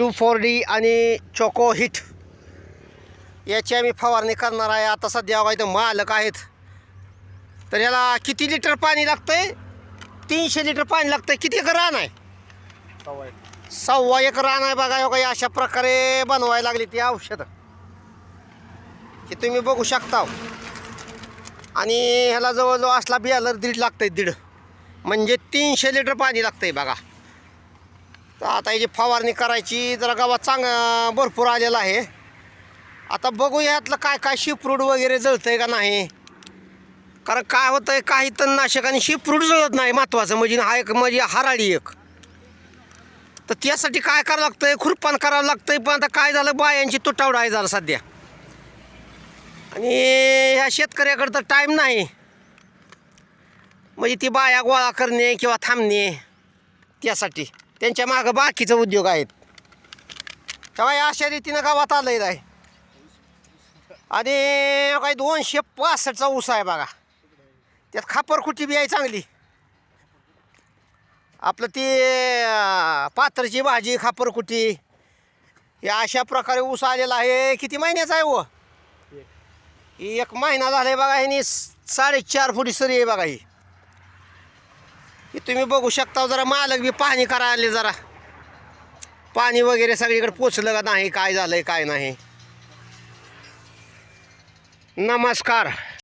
To four D आणि choco hit. याची आम्ही फवारणी करणार आहे. आता सध्या बघा इथं मालक आहेत. तर याला किती लिटर पाणी लागतंय? तीनशे लिटर पाणी लागतंय. किती एकर रान आहे? सव्वा एक रान आहे बघा. योगा अशा प्रकारे बनवायला लागली ती औषधं. हे तुम्ही बघू शकता. आणि ह्याला जवळजवळ असला बियालर दीड लागतंय दीड. म्हणजे तीनशे लिटर पाणी लागतंय बघा. तर आता याची फवारणी करायची जरा गावात चांग भरपूर आलेला आहे. आता बघू यातलं काय काय शिपरूड वगैरे जळतंय का नाही? कारण काय होतं आहे काही तणनाशक आणि शिपरूड जळत नाही महत्त्वाचं म्हणजे हा एक म्हणजे हराळी एक. तर त्यासाठी काय करावं लागतंय? खुरपान करावं लागतंय पण आता काय झालं? बायांची तुटावडा आहे झालं सध्या. आणि ह्या शेतकऱ्याकडं तर टाईम नाही. म्हणजे ती बाया गोळा करणे किंवा थांबणे त्यासाठी. त्यांच्या मागं बाकीचं उद्योग आहेत. तेव्हा अशा रीतीनं गावात आलं आहे आणि काही दोनशे पासष्टचा ऊस आहे बघा. त्यात खापरखुटी बी आहे चांगली. आपलं ती पात्रची भाजी खापरकुटी या अशा प्रकारे ऊस आलेला आहे. किती महिन्याचा आहे व ही एक महिना झालाय बघा ह्यानी साडेचार फुटी सरी आहे बघा ही. हे तुम्ही बघू शकता जरा मालक बी पाहणी करा आले जरा. पाणी वगैरे सगळीकडे पोचलं का नाही काय झालंय काय नाही. नमस्कार.